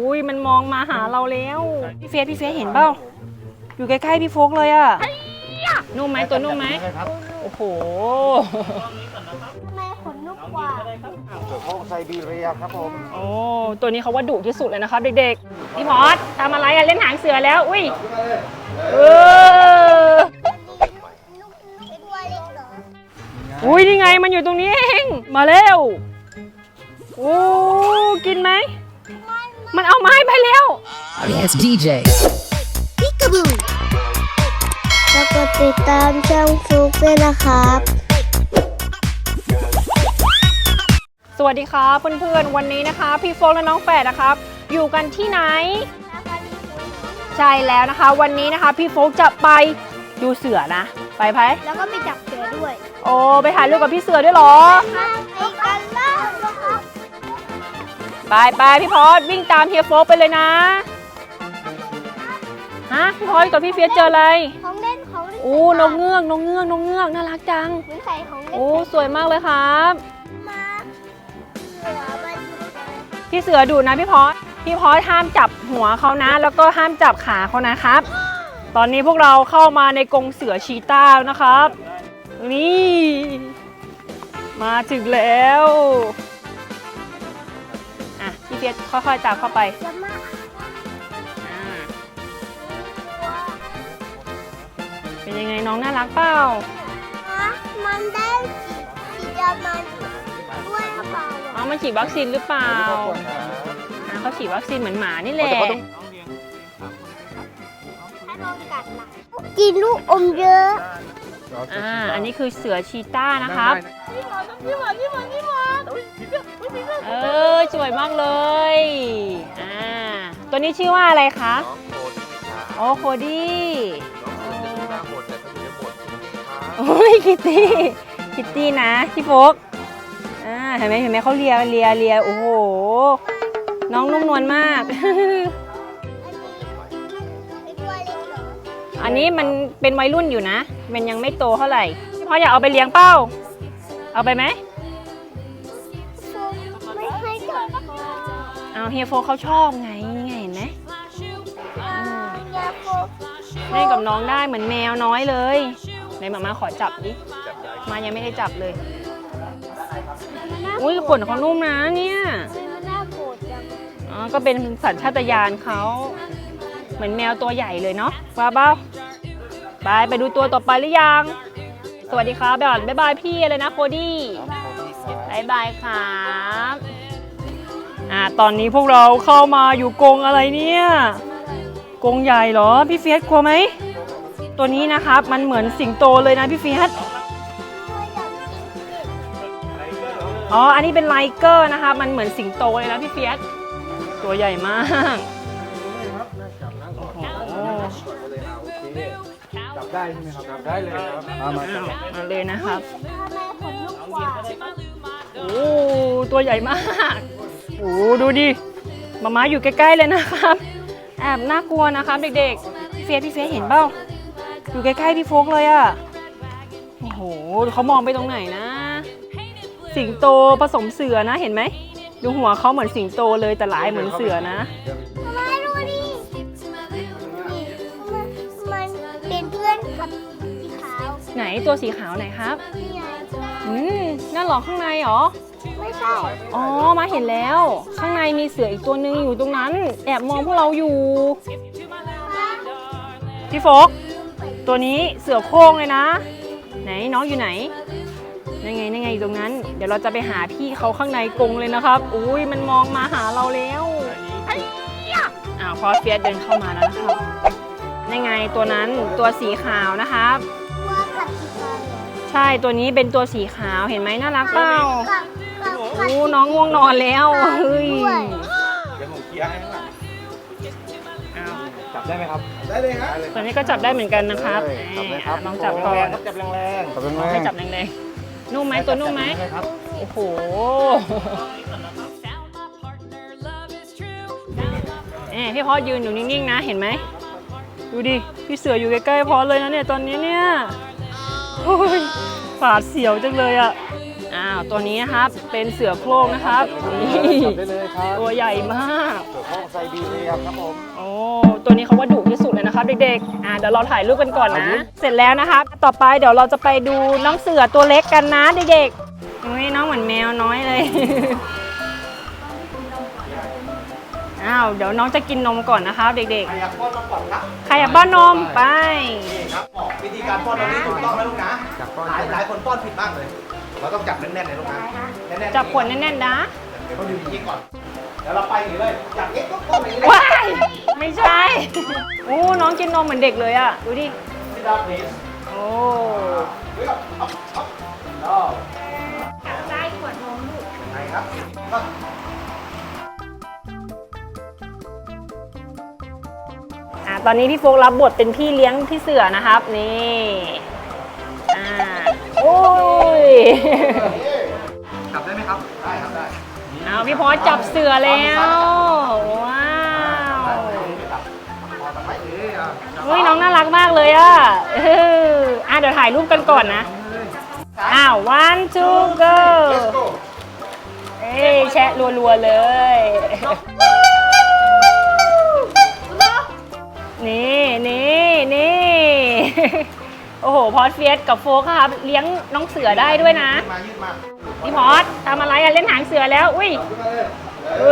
อุ้ยมันมองมาหาเราแล้ว พี่เฟียสพี่เฟียสเห็นเปล่าอยู่ใกล้ๆพี่โฟกเลยอะนุ่มไหมตัวนุ่มไหมโอ้โหทำไมขนนุ่มกว่าเสือโคร่งไซบีเรียครับผมโอ้ตัวนี้เขาว่าดุที่สุดเลยนะครับเด็กๆพี่พอสทำอะไรอะเล่นหางเสือแล้วอุ้ยเออนุ่มเป็นตัวเล็กเหรออุ้ยนี่ไงมันอยู่ตรงนี้เองมาเร็วโอ้กินไหม มันเอาไม้ไปแล้ว Yes, DJ. แล้วก็ติดตามช่องฟลุกด้วยนะครับ สวัสดีครับเพื่อนๆ วันนี้นะคะ พี่โฟกและน้องแฝดนะครับ อยู่กันที่ไหน ใช่แล้วนะคะ วันนี้นะคะ พี่โฟกจะไปดูเสือนะ ไปไหมแล้วก็ไปจับเสือด้วย โอ้ ไปถ่ายรูปกับพี่เสือด้วยเหรอไปกั ไปไปพี่พอสวิ่งตามเฮียโฟกไปเลยนะฮะพี่พอสกับพี่เฟียสเจออะไรของเล่นของเล่นโอ้นกเงือกนกเงือกนกเงือกน่ารักจังเหมือนใส่ของเล่นโอ้สวยมากเลยครับมาเสือมาดูพี่เสือดูนะพี่พอสพี่พอสห้ามจับหัวเขานะ แล้วก็ห้ามจับขาเขานะครับ ตอนนี้พวกเราเข้ามาในกรงเสือชีต้าแล้วนะครับ นี่ มาถึงแล้วอะพี่ เฟียสค่อยๆจับเข้าไปจะมาอ่าเป็นยังไงน้องน่ารักเปล่าฮะมันได้สีสีดำมันด้วยหรือเปล่าเอามันฉีดวัคซีนหรือเปล่าอ่าเขาฉีดวัคซีนเหมือนหมานี่แหละถ้าโดนกัดล่ะกินลูกอมเยอะ อ่าอันนี้คือเสือชีต้านะครับ เออสวยมากเลยอ่าตัวนี้ชื่อว่าอะไรคะโอ้โคดี้โอ้ยคิตตี้คิตตี้นะพี่โฟกอ่าเห็นไหมเห็นไหมเขาเลียเลียเลียโอ้โหน้องนุ่มนวลมากเป็นตัวเล็กเหรออันนี้มันเป็นวัยรุ่นอยู่นะ มันยังไม่โตเท่าไหร่พี่พออยากเอาไปเลี้ยงเป้า เอาไปไหมไม่ เอาเฮียโฟกเขาชอบไงนี่ไงเห็นไหมยาโฟกเล่นกับน้องได้เหมือนแมวน้อยเลยไหนมามาขอจับดิมายังไม่ได้จับเลย อุ้ยขนเขานุ่มนะเนี่ยมันน่าโกรธจังอ๋อก็เป็นสัญชาตญาณเขาเหมือนแมวตัวใหญ่เลยเนาะว้าเบ้าไปไปดูตัวต่อไปหรือยัง สวัสดีครับบ๊ายบายบ๊ายบายพี่เลยนะโคดี้บายบายครับ อ่าตอนนี้พวกเราเข้ามาอยู่กรงอะไรเนี่ยกรงใหญ่เหรอพี่เฟียสกลัวไหมตัวนี้นะครับมันเหมือนสิงโตเลยนะพี่เฟียสอ๋ออันนี้เป็นไลเกอร์นะคะมันเหมือนสิงโตเลยนะพี่เฟียสตัวใหญ่มากโอ้โหจับได้ใช่ไหมครับจับได้เลยครับมามาจับมาเลยนะครับทำไมขนลุกกว่าโอ้ตัวใหญ่มาก โอ้ดูดิมาม้าอยู่ใกล้ๆเลยนะครับแอบน่ากลัวนะครับเด็กๆพี่เฟียสพี่เฟียสเห็นเปล่าอยู่ใกล้ๆพี่โฟกเลยอะโอ้โหเขามองไปตรงไหนนะ สิงโตผสมเสือนะเห็นไหมดูหัวเขาเหมือนสิงโตเลยแต่ลายเหมือนเสือนะทำไมดูดินี่มันมันเป็นเพื่อนกับสีขาว ไหนตัวสีขาวไหนครับนี่ไงอืมนั่นเหรอข้างในเหรอ ไม่ใช่ อ๋อ มาเห็นแล้ว ข้างในมีเสืออีกตัวหนึ่งอยู่ตรงนั้น แอบมองพวกเราอยู่ พี่โฟกตัวนี้เสือโคร่งเลยนะ ไหนน้องอยู่ไหนนั่นไงนั่นไงอยู่ตรงนั้น เดี๋ยวเราจะไปหาพี่เขาข้างในกรงเลยนะครับ อุ้ยมันมองมาหาเราแล้วอ้าวพอเฟียสเดินเข้ามาแล้วนะครับนั่นไงตัวนั้นตัวสีขาวนะครับ ใช่ตัวนี้เป็นตัวสีขาวเห็นไหมน่ารักเปล่า โอ้น้องง่วงนอนแล้วเฮ้ยด้วยเดี๋ยวผมเคลียร์ให้ข้างหลังจับได้ไหมครับ ได้เลยครับตัวนี้ก็จับได้เหมือนกันนะครับจับเลยครับ ลองจับก่อน จับแรงๆจับแรงๆให้จับแรงๆนุ่มไหมตัวนุ่มไหมเลยครับโอ้โหเอ้พี่พอยืนอยู่นิ่งๆนะเห็นไหมดูดิพี่เสืออยู่ใกล้ๆพอเลยนะเนี่ยตอนนี้เนี่ยโอ้ยฝาดเสียวจังเลยอะอ้าวาวตัวนี้นะครับเป็นเสือโคร่งนะครับนี่จับได้เลยครับตัวใหญ่มากเสือโคร่งไซบีเรียครับผมโอ้ตัวนี้เขาว่าดุที่สุดเลยนะครับเด็กๆอ่าเดี๋ยวเราถ่ายรูปกันก่อนนะ เสร็จแล้วนะครับต่อไปเดี๋ยวเราจะไปดูน้องเสือตัวเล็กกันนะเด็กๆอุ้ยน้องเหมือนแมวน้อยเลยอ้าวเดี๋ยวน้องจะกินนมก่อนนะครับเด็กใครอยากป้อนมาก่อนครับๆใครอยากป้อนนมไปนี่ครับบอกวิธีการป้อนตรงนี้ถูกต้องนะลูกนะจับป้อนหลายหลายคนป้อนผิดมากเลย เราต้องจับแน่นๆเลยลูกนะแน่นๆจับขวดแน่นๆนะเดี๋ยวเขาดูอย่างนี้ก่อนเดี๋ยวเราไปอย่างนี้เลยจับเอ็กซ์ก็ป้อนอย่างนี้เลยว้ายไม่ใช่โอ้น้องกินนมเหมือนเด็กเลยอะดูดิที่ดาวเพลสโอ้เฮ้ยครับอ๊อบอ๊อบแล้วได้ขวดนมลูกไหนครับก็อ่าตอนนี้พี่โฟกรับบทเป็นพี่เลี้ยงพี่เสือนะครับ นี่อ่าโอ้ ยจับได้ไหมครับ ได้ครับได้เอาพี่พอสจับเสือแล้ว ว้าวพอตัดไปเอ้ยอะจับเฮ้ยน้องน่ารักมากเลยอะเอออะเดี๋ยวถ่ายรูปกันก่อนนะ อ้าว one two go เลสโก้เอ้ยแชะรัวๆเลย พอสเฟียสกับโฟกครับ เลี้ยงน้องเสือได้ด้วยนะมายืดมาพี่พอสทำอะไรอะเล่นหางเสือแล้ว อุ้ยขึ้นมาเลยเอ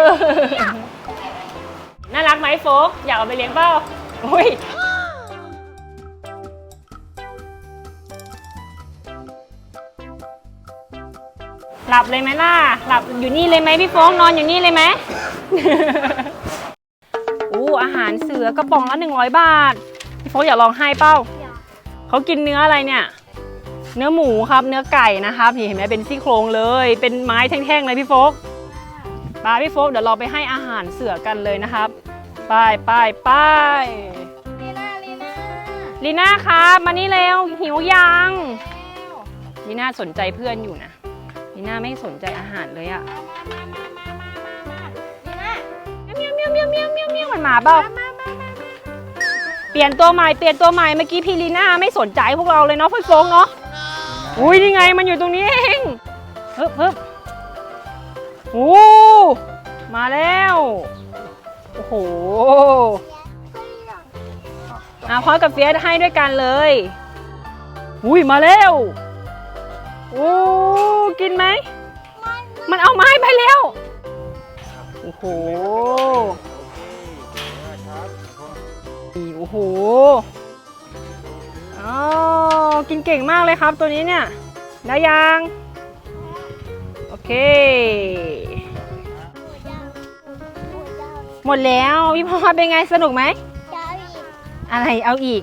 อน่ารักไหมโฟกอยากเอาไปเลี้ยงเปล่าอุ้ยหลับเลยไหมล่ะ หลับอยู่นี่เลยไหมพี่โฟกนอนอยู่นี่เลยไหมอู้อาหารเสือกระป๋องละ100 บาท พี่โฟกอยากลองให้เป้า เขากินเนื้ออะไรเนี่ย เนื้อหมูครับเนื้อไก่นะครับนี่เห็นไหมเป็นซี่โครงเลย เป็นไม้แท่งๆเลยพี่โฟกไปพี่โฟกเดี๋ยวเราไปให้อาหารเสือกันเลยนะครับไปไปไปลีน่าลีน่าลีน่าครับมานี่เร็วหิวยังลีน่าสนใจเพื่อนอยู่นะลีน่าไม่สนใจอาหารเลยอะลีน่าเมียวเมียวเมียวเมียวเมียวเมียวเหมือนหมาเปล่า เปลี่ยนตัวใหม่เปลี่ยนตัวใหม่เมื่อกี้พี่ลีน่าไม่สนใจพวกเราเลยเนาะพี่โฟกเนาะอุ้ยนี่ไงมันอยู่ตรงนี้เองฮ้บเฮ้บโอ้มาแล้วโอ้โหอะพร้อสกับเฟียสให้ด้วยกันเลยอุ้ยมาแล้วโอ้กินไหมมันเอาไม้ไปแล้วโอ้โห โอ้โหอ๋อกินเก่งมากเลยครับตัวนี้เนี่ย ได้ยัง โอเค หมดแล้ว พี่พอเป็นไงสนุกไหมเจ้าอีกอะไรเอาอีก